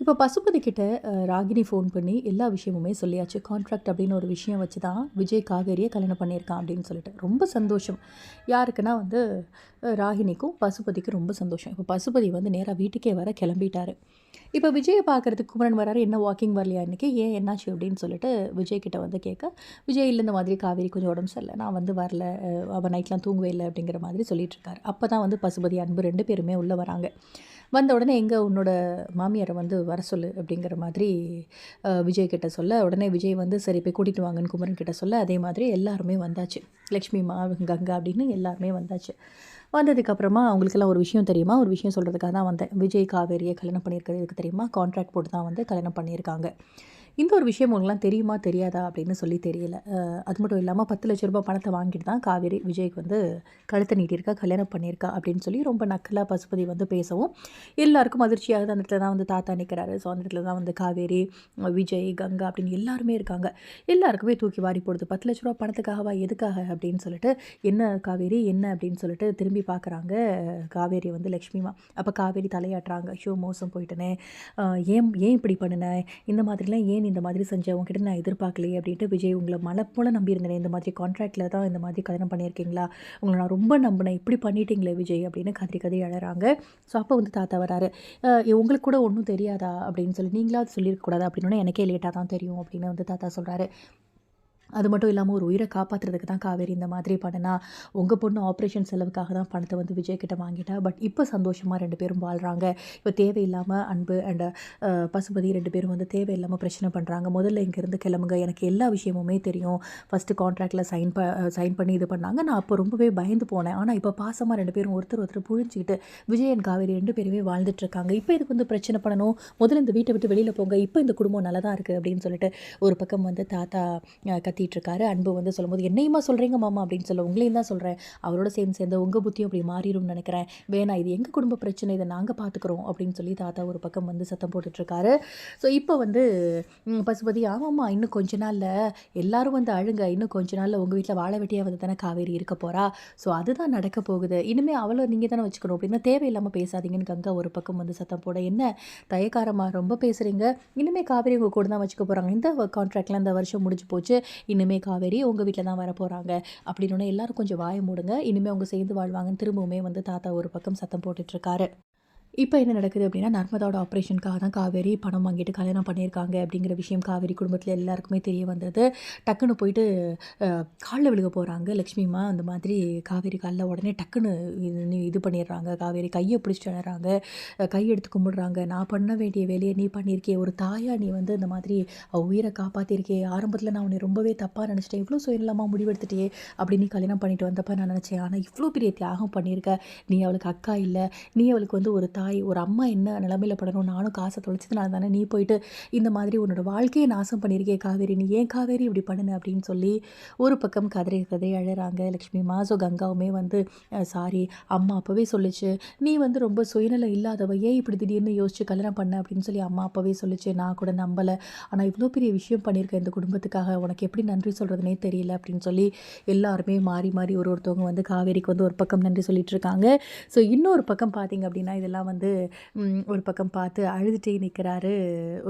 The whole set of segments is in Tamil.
இப்போ பசுபதி கிட்ட ராகினி ஃபோன் பண்ணி எல்லா விஷயமுமே சொல்லியாச்சு. கான்ட்ராக்ட் அப்படின்னு ஒரு விஷயம் வச்சு தான் விஜய் காவேரியை கல்யாணம் பண்ணியிருக்கான் அப்படின்னு சொல்லிட்டு. ரொம்ப சந்தோஷம். யாருக்குன்னா வந்து ராகினிக்கும் பசுபதிக்கும் ரொம்ப சந்தோஷம். இப்போ பசுபதி வந்து நேராக வீட்டுக்கே வர கிளம்பிட்டாரு. இப்போ விஜயை பார்க்குறதுக்கு குமரன் வராரு. என்ன வாக்கிங் வரலையா இன்றைக்கி ஏன் என்னாச்சு அப்படின்னு சொல்லிட்டு விஜய் கிட்ட வந்து கேட்க விஜய் இல்லை இந்த மாதிரி காவேரி கொஞ்சம் உடம்பு சரியில்லை. நான் வந்து வரல. அவள் நைட்லாம் தூங்கவே இல்லை. அப்படிங்கிற மாதிரி சொல்லிட்டு இருக்காரு. அப்போ தான் வந்து பசுபதி அன்பு ரெண்டு பேருமே உள்ளே வராங்க. வந்த உடனே எங்கே உன்னோட மாமியாரை வந்து வர சொல்லு அப்படிங்கிற மாதிரி விஜய் கிட்ட சொல்ல உடனே விஜய் வந்து சரி போய் கூட்டிகிட்டு வாங்கன்னு குமரன் கிட்ட சொல்ல அதே மாதிரி எல்லாருமே வந்தாச்சு. லக்ஷ்மி மா கங்கா அப்படின்னு எல்லாருமே வந்தாச்சு. வந்ததுக்கப்புறமா அவங்களுக்கெல்லாம் ஒரு விஷயம் தெரியுமா? ஒரு விஷயம் சொல்கிறதுக்காக தான் வந்தேன். விஜய் காவேரியை கல்யாணம் பண்ணியிருக்கிறதுக்கு தெரியுமா? கான்ட்ராக்ட் போட்டு தான் வந்து கல்யாணம் பண்ணியிருக்காங்க. இந்த ஒரு விஷயம் உங்களுக்குலாம் தெரியுமா தெரியாதா அப்படின்னு சொல்லி தெரியல. அது மட்டும் இல்லாமல் பத்து லட்ச ரூபாய் பணத்தை வாங்கிட்டு தான் காவேரி விஜய்க்கு வந்து கழுத்தை நீட்டியிருக்கா கல்யாணம் பண்ணியிருக்கா அப்படின்னு சொல்லி ரொம்ப நக்கலாக பசுபதி வந்து பேசவும் எல்லாருக்கும் அதிர்ச்சியாக அந்த இடத்துல தான் வந்து தாத்தா நிற்கிறாரு ஸோ அந்த இடத்துல தான் வந்து காவேரி விஜய் கங்கா அப்படின்னு எல்லாருமே இருக்காங்க. எல்லாருக்குமே தூக்கி வாரி போடுது. பத்து லட்ச ரூபா பணத்துக்காகவா எதுக்காக அப்படின்னு சொல்லிட்டு என்ன காவேரி என்ன அப்படின்னு சொல்லிட்டு திரும்பி பார்க்குறாங்க காவேரி வந்து லக்ஷ்மிமா. அப்போ காவேரி தலையாட்டுறாங்க. ஷோ மோசம் போயிட்டனே. ஏன் ஏன் இப்படி பண்ணினேன் இந்த மாதிரிலாம் ஏன் இந்த மாதிரி செஞ்சேன் உங்ககிட்ட நான் எதிர்பார்க்கலையே அப்படின்ட்டு விஜய் உங்களை மலை போல் நம்பியிருந்தேனே இந்த மாதிரி கான்ட்ராக்டில் தான் இந்த மாதிரி கல்யாணம் பண்ணியிருக்கீங்களா? உங்களை நான் ரொம்ப நம்பினேன் இப்படி பண்ணிட்டீங்களே விஜய் அப்படின்னு கதறி கதறி அழகிறாங்க ஸோ அப்போ வந்து தாத்தா வராரு. உங்களுக்கு கூட ஒன்றும் தெரியாதா? அப்படின்னு சொல்லி நீங்களாவது சொல்லியிருக்கக்கூடாது அப்படின்னு எனக்கே லேட்டாக தான் தெரியும் அப்படின்னு வந்து தாத்தா சொல்கிறாரு அது மட்டும் இல்லாமல் ஒரு உயிரை காப்பாற்றுறதுக்கு தான் காவேரி இந்த மாதிரி பண்ணனா உங்கள் பொண்ணு ஆப்ரேஷன் செலவுக்காக தான் பணத்தை வந்து விஜய் கிட்ட வாங்கிட்டா பட் இப்போ சந்தோஷமாக ரெண்டு பேரும் வாழ்கிறாங்க இப்போ தேவையில்லாமல் அன்பு அண்ட் பசுபதி ரெண்டு பேரும் வந்து தேவையில்லாமல் பிரச்சனை பண்ணுறாங்க முதல்ல இங்கேருந்து கிளம்புங்க. எனக்கு எல்லா விஷயமுமே தெரியும். ஃபஸ்ட்டு கான்ட்ராக்டில் சைன் ப சைன் பண்ணி இது பண்ணாங்க. நான் அப்போ ரொம்பவே பயந்து போனேன். ஆனால் இப்போ பாசமாக ரெண்டு பேரும் ஒருத்தர் ஒருத்தர் புழிஞ்சிக்கிட்டு விஜய் and காவேரி ரெண்டு பேருமே வாழ்ந்துட்டுருக்காங்க இப்போ இதுக்கு வந்து பிரச்சனை பண்ணணும்? முதல்ல இந்த வீட்டை விட்டு வெளியில் போங்க. இப்போ இந்த குடும்பம் நல்லா தான் இருக்குது அப்படின்னு சொல்லிட்டு ஒரு பக்கம் வந்து தாத்தா கத்தி நடத்திட்டுருக்காரு அன்பு வந்து சொல்லும்போது என்னையுமா சொல்கிறீங்க மாமா? அப்படின்னு சொல்ல உங்களையும் தான் சொல்கிறேன் அவரோட சேர்ந்து சேர்ந்து உங்கள் புத்தியும் அப்படி மாறிடும்னு நினைக்கிறேன். வேணாம் இது எங்கள் குடும்ப பிரச்சனை? இதை நாங்கள் பார்த்துக்குறோம் அப்படின்னு சொல்லி தாத்தா ஒரு பக்கம் வந்து சத்தம் போட்டுட்ருக்காரு ஸோ இப்போ வந்து பசுபதி ஆமாம்மா இன்னும் கொஞ்ச நாளில் எல்லாரும் வந்து அழுங்க. இன்னும் கொஞ்ச நாளில் உங்கள் வீட்டில் வாழை வெட்டியாக வந்து தானே காவேரி இருக்க போகிறா ஸோ அதுதான் நடக்க போகுது. இனிமேல் அவளை நீங்கள் தானே வச்சுக்கணும். அப்படின்னா தேவையில்லாமல் பேசாதீங்கன்னு கங்கா ஒரு பக்கம் வந்து சத்தம் போட என்ன? தயக்காரமாக ரொம்ப பேசுகிறீங்க இனிமேல் காவேரி உங்கள் கூட தான் வச்சுக்க போகிறாங்க இந்த கான்ட்ராக்டில் இந்த வருஷம் முடிஞ்சு போச்சு. இன்னுமே காவேரி உங்கள் வீட்டில் தான் வர போகிறாங்க அப்படின்னு எல்லாரும் கொஞ்சம் வாய மூடுங்க. இனிமேல் அவங்க சேர்ந்து வாழ்வாங்கன்னு திரும்பவுமே வந்து தாத்தா ஒரு பக்கம் சத்தம் போட்டுட்ருக்காரு இப்போ என்ன நடக்குது அப்படின்னா நர்மதாவோட ஆப்ரேஷனுக்காக தான் காவேரி பணம் வாங்கிட்டு கல்யாணம் பண்ணியிருக்காங்க அப்படிங்கிற விஷயம் காவேரி குடும்பத்தில் எல்லாருக்குமே தெரிய வந்தது. டக்குன்னு போயிட்டு காலில் விழுக போகிறாங்க லக்ஷ்மிமா அந்த மாதிரி காவேரி காலில் உடனே டக்குன்னு இது இது பண்ணிடுறாங்க. காவேரி கையை பிடிச்சிட்டு வளர்றாங்க கை எடுத்து கும்பிடுறாங்க. நான் பண்ண வேண்டிய வேலையை நீ பண்ணியிருக்கே ஒரு தாயா நீ வந்து இந்த மாதிரி உயிரை காப்பாற்றிருக்கே ஆரம்பத்தில் நான் உன்னை ரொம்பவே தப்பாக நினச்சிட்டேன். இவ்வளோ சுயநலமாக முடிவெடுத்துட்டே அப்படி நீ கல்யாணம் பண்ணிட்டு வந்தப்போ நான் நினச்சேன். ஆனால் இவ்வளோ பெரிய தியாகம் பண்ணியிருக்க. நீ அவளுக்கு அக்கா இல்லை. நீ அவளுக்கு வந்து ஒரு தாய் ஒரு அம்மா என்ன நிலமையில படணும்? நானும் காசை தொலைச்சதுனால தானே நீ போயிட்டு இந்த மாதிரி உன்னோட வாழ்க்கையை நாசம் பண்ணியிருக்கே காவேரி. நீ ஏன் காவேரி இப்படி பண்ணுன? அப்படின்னு சொல்லி ஒரு பக்கம் கதறி கதறி அழகிறாங்க லக்ஷ்மி. மாசோ கங்காவுமே வந்து சாரி அம்மா அப்போவே சொல்லுச்சு. நீ வந்து ரொம்ப சுயநலம் இல்லாதவ ஏன் இப்படி திடீர்னு யோசிச்சு கல்யாணம் பண்ண? அப்படின்னு சொல்லி அம்மா அப்போவே சொல்லுச்சு. நான் கூட நம்பலை. ஆனால் இவ்வளோ பெரிய விஷயம் பண்ணியிருக்கேன் இந்த குடும்பத்துக்காக உனக்கு எப்படி நன்றி சொல்கிறதுனே தெரியல. அப்படின்னு சொல்லி எல்லாருமே மாறி மாறி ஒரு ஒருத்தவங்க வந்து காவேரிக்கு வந்து ஒரு பக்கம் நன்றி சொல்லிட்டு இருக்காங்க. ஸோ இன்னொரு பக்கம் பார்த்தீங்க அப்படின்னா இதெல்லாம் வந்து ஒரு பக்கம் பார்த்து அழுதுகிட்டே நிற்கிறாரு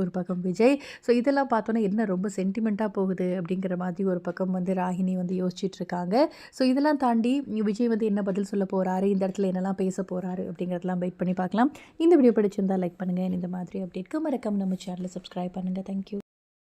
ஒரு பக்கம் விஜய். ஸோ இதெல்லாம் பார்த்தோன்னா என்ன ரொம்ப சென்டிமெண்ட்டாக போகுது அப்படிங்கிற மாதிரி ஒரு பக்கம் வந்து ராகினி வந்து யோசிச்சுட்டு இருக்காங்க ஸோ இதெல்லாம் தாண்டி விஜய் வந்து என்ன பதில் சொல்ல போகிறாரு இந்த இடத்துல என்னெல்லாம் பேச போகிறாரு அப்படிங்கிறதெல்லாம் வெயிட் பண்ணி பார்க்கலாம். இந்த வீடியோ பிடிச்சிருந்தால் லைக் பண்ணுங்கள் இந்த மாதிரி அப்டேட்க்கு மறக்காமல் நம்ம சேனலை சப்ஸ்கிரைப் பண்ணுங்கள் தேங்க்யூ